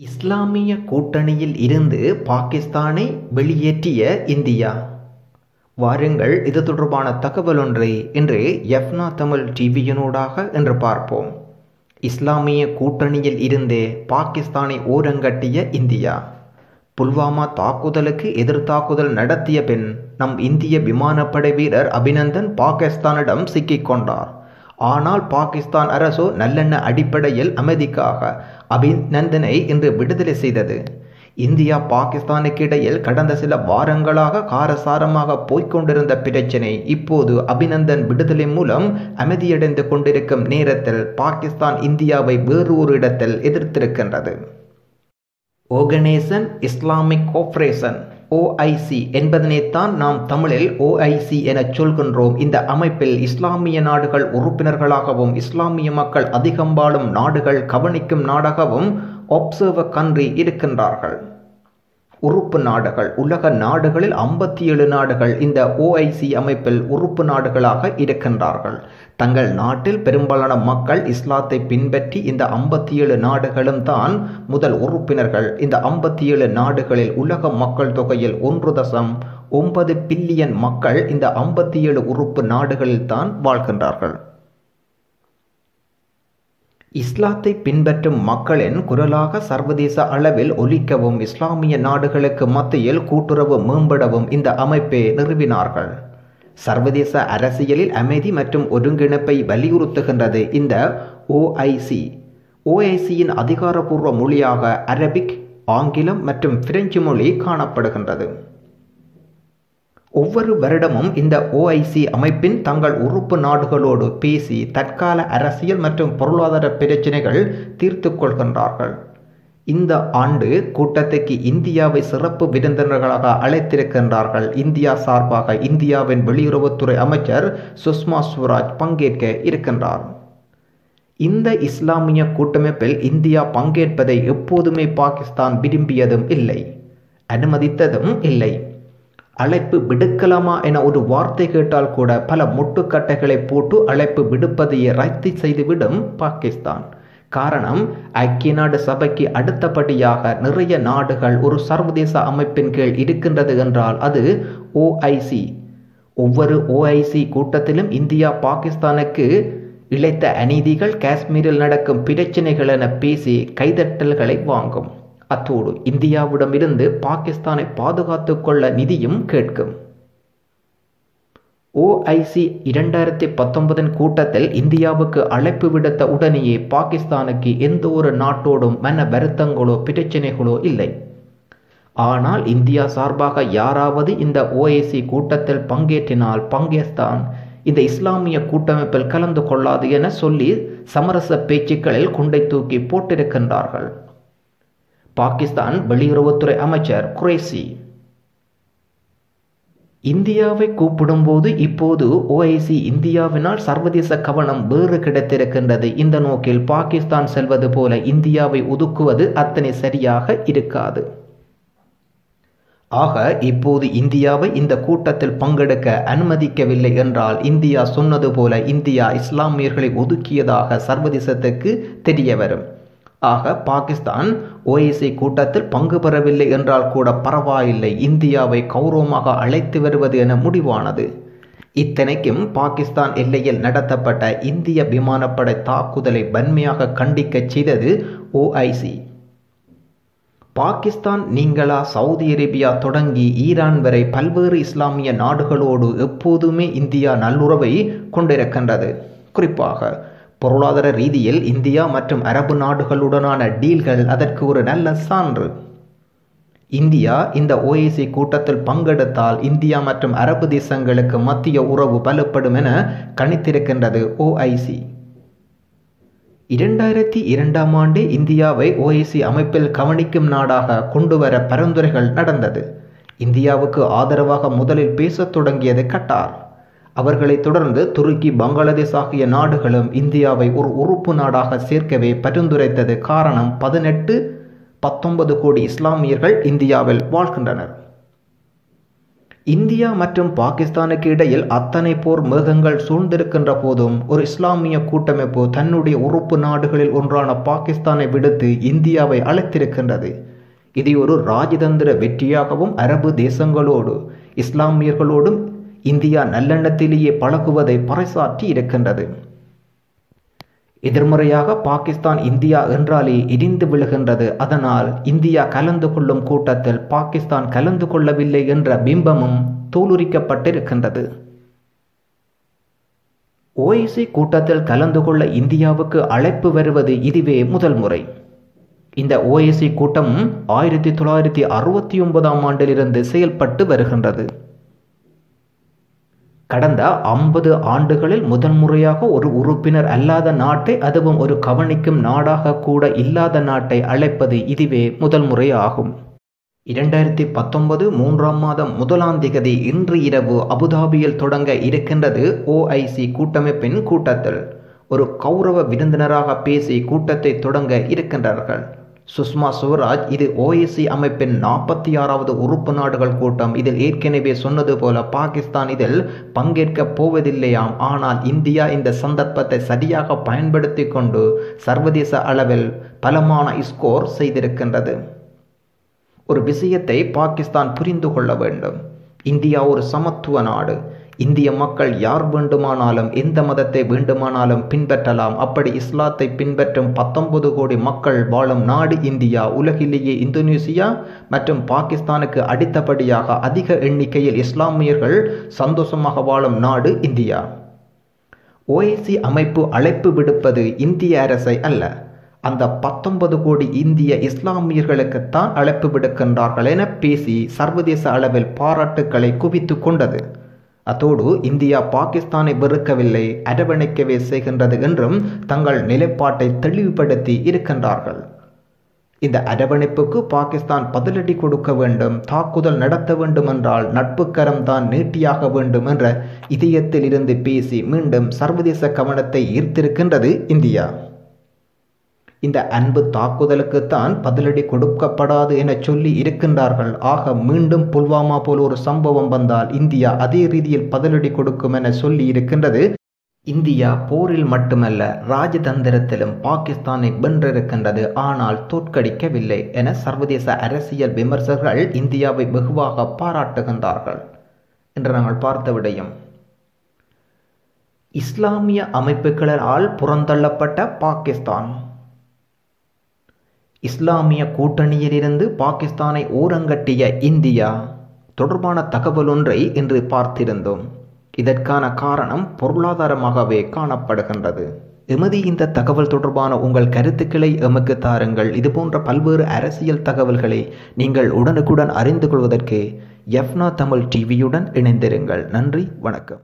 இஸ்லாமிய கூட்டணியில் இருந்து பாகிஸ்தானை வெளியேற்றிய இந்தியா. வாருங்கள் இது தொடர்பான தகவல் ஒன்றை இன்று எஃப்னா தமிழ் டிவியினூடாக என்று பார்ப்போம். இஸ்லாமிய கூட்டணியில் இருந்தே பாகிஸ்தானை ஓரங்கட்டிய இந்தியா. புல்வாமா தாக்குதலுக்கு எதிர்த்தாக்குதல் நடத்திய பின் நம் இந்திய விமானப்படை வீரர் அபிநந்தன் பாகிஸ்தானிடம் சிக்கிக்கொண்டார் ஆனால் பாகிஸ்தான் அரசோ நல்லெண்ண அடிப்படையில் அமைதிக்காக அபிநந்தனை இன்று விடுதலை செய்தது. இந்தியா பாகிஸ்தானுக்கு இடையில் கடந்த சில வாரங்களாக காரசாரமாக போய்கொண்டிருந்த பிரச்சினை இப்போது அபிநந்தன் விடுதலை மூலம் அமைதியடைந்து கொண்டிருக்கும் நேரத்தில் பாகிஸ்தான் இந்தியாவை வேறு ஒரு இடத்தில் எதிர்த்திருக்கின்றது. ஓர்கனைசன் இஸ்லாமிக் கோஆபரேஷன் ஓஐசி என்பதனைத்தான் நாம் தமிழில் ஓஐசி என சொல்கின்றோம். இந்த அமைப்பில் இஸ்லாமிய நாடுகள் உறுப்பினர்களாகவும் இஸ்லாமிய மக்கள் அதிகம் வாழும் நாடுகள் கவனிக்கும் நாடாகவும் ஒப்சர்வ கன்றி இருக்கின்றார்கள். உறுப்பு நாடுகள். உலக நாடுகளில் ஐம்பத்தி ஏழு நாடுகள் இந்த ஓஐசி அமைப்பில் உறுப்பு நாடுகளாக இருக்கின்றார்கள். தங்கள் நாட்டில் பெரும்பாலான மக்கள் இஸ்லாத்தை பின்பற்றி இந்த ஐம்பத்தி ஏழு நாடுகளும் தான் முதல் உறுப்பினர்கள். இந்த ஐம்பத்தி ஏழு நாடுகளில் உலக மக்கள் தொகையில் ஒன்று தசம் ஒன்பது பில்லியன் மக்கள் இந்த ஐம்பத்தி ஏழு உறுப்பு நாடுகளில் தான் வாழ்கின்றார்கள். இஸ்லாத்தை பின்பற்றும் மக்களின் குரலாக சர்வதேச அளவில் ஒலிக்கவும் இஸ்லாமிய நாடுகளுக்கு மத்தியில் கூட்டுறவு மேம்படவும் இந்த அமைப்பை நிறுவினார்கள். சர்வதேச அரசியலில் அமைதி மற்றும் ஒருங்கிணைப்பை வலியுறுத்துகின்றது இந்த ஓஐசி ஓஐசியின் அதிகாரப்பூர்வ மொழியாக அரபிக் ஆங்கிலம் மற்றும் பிரெஞ்சு மொழி காணப்படுகின்றது. ஒவ்வொரு வருடமும் இந்த ஓஐசி அமைப்பின் தங்கள் உறுப்பு நாடுகளோடு பேசி தற்கால அரசியல் மற்றும் பொருளாதார பிரச்சினைகள் தீர்த்து கொள்கின்றார்கள். இந்த ஆண்டு கூட்டத்துக்கு இந்தியாவை சிறப்பு விருந்தினர்களாக அழைத்திருக்கின்றார்கள். இந்தியா சார்பாக இந்தியாவின் வெளியுறவுத்துறை அமைச்சர் சுஷ்மா ஸ்வராஜ் பங்கேற்க இருக்கின்றார். இந்த இஸ்லாமிய கூட்டமைப்பில் இந்தியா பங்கேற்பதை எப்போதுமே பாகிஸ்தான் விரும்பியதும் இல்லை அனுமதித்ததும் இல்லை. அழைப்பு விடுக்கலாமா என ஒரு வார்த்தை கேட்டால் கூட பல முட்டுக்கட்டைகளை போட்டு அழைப்பு விடுப்பதையே ரத்து செய்துவிடும் பாகிஸ்தான். காரணம் ஐக்கிய நாடு சபைக்கு அடுத்தபடியாக நிறைய நாடுகள் ஒரு சர்வதேச அமைப்பின் கீழ் இருக்கின்றது என்றால் அது ஓஐசி ஒவ்வொரு ஓஐசி கூட்டத்திலும் இந்தியா பாகிஸ்தானுக்கு இழைத்த அநீதிகள் காஷ்மீரில் நடக்கும் பிரச்சனைகள் என பேசி கைதட்டல்களை வாங்கும். அத்தோடு இந்தியாவிடமிருந்து பாகிஸ்தானை பாதுகாத்து கொள்ள நிதியும் கேட்கும் ஓஐசி இரண்டாயிரத்தி பத்தொன்பதின் கூட்டத்தில் இந்தியாவுக்கு அழைப்பு விடுத்த உடனேயே பாகிஸ்தானுக்கு எந்த ஒரு நாட்டோடும் மன வருத்தங்களோ பிரச்சனைகளோ இல்லை. ஆனால் இந்தியா சார்பாக யாராவது இந்த ஓஐசி கூட்டத்தில் பங்கேற்றினால் பாகிஸ்தான் இந்த இஸ்லாமிய கூட்டமைப்பில் கலந்து கொள்ளாது என சொல்லி சமரச பேச்சுக்களில் குண்டை தூக்கி போட்டிருக்கின்றார்கள். பாகிஸ்தான் வெளியுறவுத்துறை அமைச்சர் குரேசி இந்தியாவை கூப்பிடும்போது இப்போது ஓஐசி இந்தியாவினால் சர்வதேச கவனம் வேறு கிடைத்திருக்கின்றது. இந்த நோக்கில் பாகிஸ்தான் செல்வது போல இந்தியாவை ஒதுக்குவது அத்தனை சரியாக இருக்காது. ஆக இப்போது இந்தியாவை இந்த கூட்டத்தில் பங்கெடுக்க அனுமதிக்கவில்லை என்றால் இந்தியா சொன்னது போல இந்தியா இஸ்லாமியர்களை ஒதுக்கியதாக சர்வதேசத்துக்கு தெரிய வரும் ஆக பாகிஸ்தான் ஓஐசி கூட்டத்தில் பங்கு பெறவில்லை என்றால் கூட பரவாயில்லை. இந்தியாவை கௌரவமாக அழைத்து வருவது என முடிவானது. இத்தனைக்கும் பாகிஸ்தான் எல்லையில் நடத்தப்பட்ட இந்திய விமானப்படை தாக்குதலை வன்மையாக கண்டிக்கச் செய்தது ஓஐசி பாகிஸ்தான் நீங்களா? சவுதி அரேபியா தொடங்கி ஈரான் வரை பல்வேறு இஸ்லாமிய நாடுகளோடு எப்போதுமே இந்தியா நல்லுறவை கொண்டிருக்கின்றது. குறிப்பாக பொருளாதார ரீதியில் இந்தியா மற்றும் அரபு நாடுகளுடனான டீல்கள் அதற்கு ஒரு நல்ல சான்று. இந்தியா இந்த ஓஏசி கூட்டத்தில் பங்கெடுத்தால் இந்தியா மற்றும் அரபு தேசங்களுக்கு மத்திய உறவு பலப்படும் என கணித்திருக்கின்றது ஓஐசி இரண்டாயிரத்தி இரண்டாம் ஆண்டு இந்தியாவை ஓஐசி அமைப்பில் கவனிக்கும் நாடாக கொண்டுவர பரிந்துரைகள் நடந்தது. இந்தியாவுக்கு ஆதரவாக முதலில் பேசத் தொடங்கியது கட்டார். அவர்களைத் தொடர்ந்து துருக்கி பங்களாதேஷ் ஆகிய நாடுகளும் இந்தியாவை ஒரு உறுப்பு நாடாக சேர்க்கவே பரிந்துரைத்தது. காரணம் பதினெட்டு பத்தொன்பது கோடி இஸ்லாமியர்கள் இந்தியாவில் வாழ்கின்றனர். இந்தியா மற்றும் பாகிஸ்தானுக்கு இடையில் அத்தனை போர் மேகங்கள் சூழ்ந்திருக்கின்ற போதும் ஒரு இஸ்லாமிய கூட்டமைப்பு தன்னுடைய உறுப்பு நாடுகளில் ஒன்றான பாகிஸ்தானை விடுத்து இந்தியாவை அழைத்திருக்கின்றது. இதை ஒரு ராஜதந்திர வெற்றியாகவும் அரபு தேசங்களோடு இஸ்லாமியர்களோடும் இந்தியா நல்லெண்ணத்திலேயே பழகுவதை பறைசாற்றி இருக்கின்றது. எதிர்மறையாக பாகிஸ்தான் இந்தியா என்றாலே இடிந்து விழுகின்றது. அதனால் இந்தியா கலந்து கொள்ளும் கூட்டத்தில் பாகிஸ்தான் கலந்து கொள்ளவில்லை என்ற பிம்பமும் தோலுரிக்கப்பட்டிருக்கின்றது. ஓஐசி கூட்டத்தில் கலந்து கொள்ள இந்தியாவுக்கு அழைப்பு வருவது இதுவே முதல் முறை. இந்த ஓஐசி கூட்டம் ஆயிரத்தி தொள்ளாயிரத்தி அறுபத்தி ஒன்பதாம் ஆண்டிலிருந்து செயல்பட்டு வருகின்றது. கடந்த ஐம்பது ஆண்டுகளில் முதன்முறையாக ஒரு உறுப்பினர் அல்லாத நாட்டை அதுவும் ஒரு கவனிக்கும் நாடாக கூட இல்லாத நாட்டை அழைப்பது இதுவே முதல் முறையாகும். இரண்டாயிரத்தி பத்தொன்பது மூன்றாம் மாதம் முதலாம் திகதி இன்று இரவு அபுதாபியில் தொடங்க இருக்கின்றது ஓஐசி கூட்டமைப்பின் கூட்டத்தில். ஒரு கௌரவ விருந்தினராக பேசி கூட்டத்தை தொடங்க இருக்கின்றார்கள். சுஷ்மா சுவராஜ் இது ஓஎஸ்சி அமைப்பின் நாற்பத்தி ஆறாவது உறுப்பு நாடுகள் கூட்டம். இதில் ஏற்கனவே சொன்னது போல பாகிஸ்தான் இதில் பங்கேற்க போவதில்லையாம். ஆனால் இந்தியா இந்த சந்தர்ப்பத்தை சரியாக பயன்படுத்தி கொண்டு சர்வதேச அளவில் பலமான ஸ்கோர் செய்திருக்கின்றது. ஒரு விஷயத்தை பாகிஸ்தான் புரிந்து கொள்ள வேண்டும். இந்தியா ஒரு சமத்துவ நாடு. இந்திய மக்கள் யார் வேண்டுமானாலும் எந்த மதத்தை வேண்டுமானாலும் பின்பற்றலாம். அப்படி இஸ்லாத்தை பின்பற்றும் பத்தொன்பது கோடி மக்கள் வாழும் நாடு இந்தியா. உலகிலேயே இந்தோனேசியா மற்றும் பாகிஸ்தானுக்கு அடுத்தபடியாக அதிக எண்ணிக்கையில் இஸ்லாமியர்கள் சந்தோஷமாக வாழும் நாடு இந்தியா. ஓஐசி அமைப்பு அழைப்பு விடுப்பது இந்திய அரசை அல்ல. அந்த பத்தொன்பது கோடி இந்திய இஸ்லாமியர்களுக்குத்தான் அழைப்பு விடுக்கின்றார்கள் என பேசி சர்வதேச அளவில் பாராட்டுக்களை குவித்து கொண்டது. அத்தோடு இந்தியா பாகிஸ்தானை வெறுக்கவில்லை அரவணைக்கவே செய்கின்றது என்றும் தங்கள் நிலைப்பாட்டை தெளிவுபடுத்தி இருக்கின்றார்கள். இந்த அரவணைப்புக்கு பாகிஸ்தான் பதிலடி கொடுக்க வேண்டும் தாக்குதல் நடத்த வேண்டும் என்றால் நட்புக்கரம் தான் நீட்டியாக வேண்டும் என்ற இதயத்தில் இருந்து பேசி மீண்டும் சர்வதேச கவனத்தை ஈர்த்திருக்கின்றது இந்தியா. இந்த அன்பு தாக்குதலுக்குத்தான் பதிலடி கொடுக்கப்படாது என சொல்லி இருக்கின்றார்கள். ஆக மீண்டும் புல்வாமா போல் ஒரு சம்பவம் வந்தால் இந்தியா அதே ரீதியில் பதிலடி கொடுக்கும் என சொல்லி இருக்கின்றது. இந்தியா போரில் மட்டுமல்ல ராஜதந்திரத்திலும் பாகிஸ்தானை வென்றிருக்கின்றது. ஆனால் தோற்கடிக்கவில்லை என சர்வதேச அரசியல் விமர்சகர்கள் இந்தியாவை வெகுவாக பாராட்டுகின்றார்கள். என்று நாங்கள் பார்த்த விடயம். இஸ்லாமிய அமைப்புகளால் புறந்தள்ளப்பட்ட பாகிஸ்தான். இஸ்லாமிய கூட்டணியிலிருந்து பாகிஸ்தானை ஓரங்கட்டிய இந்தியா தொடர்பான தகவல் ஒன்றை இன்று பார்த்திருந்தோம். இதற்கான காரணம் பொருளாதாரமாகவே காணப்படுகின்றது. எமது இந்த தகவல் தொடர்பான உங்கள் கருத்துக்களை எமக்கு தாருங்கள். இதுபோன்ற பல்வேறு அரசியல் தகவல்களை நீங்கள் உடனுக்குடன் அறிந்து கொள்வதற்கு எஃப்னா தமிழ் டிவியுடன் இணைந்திருங்கள். நன்றி வணக்கம்.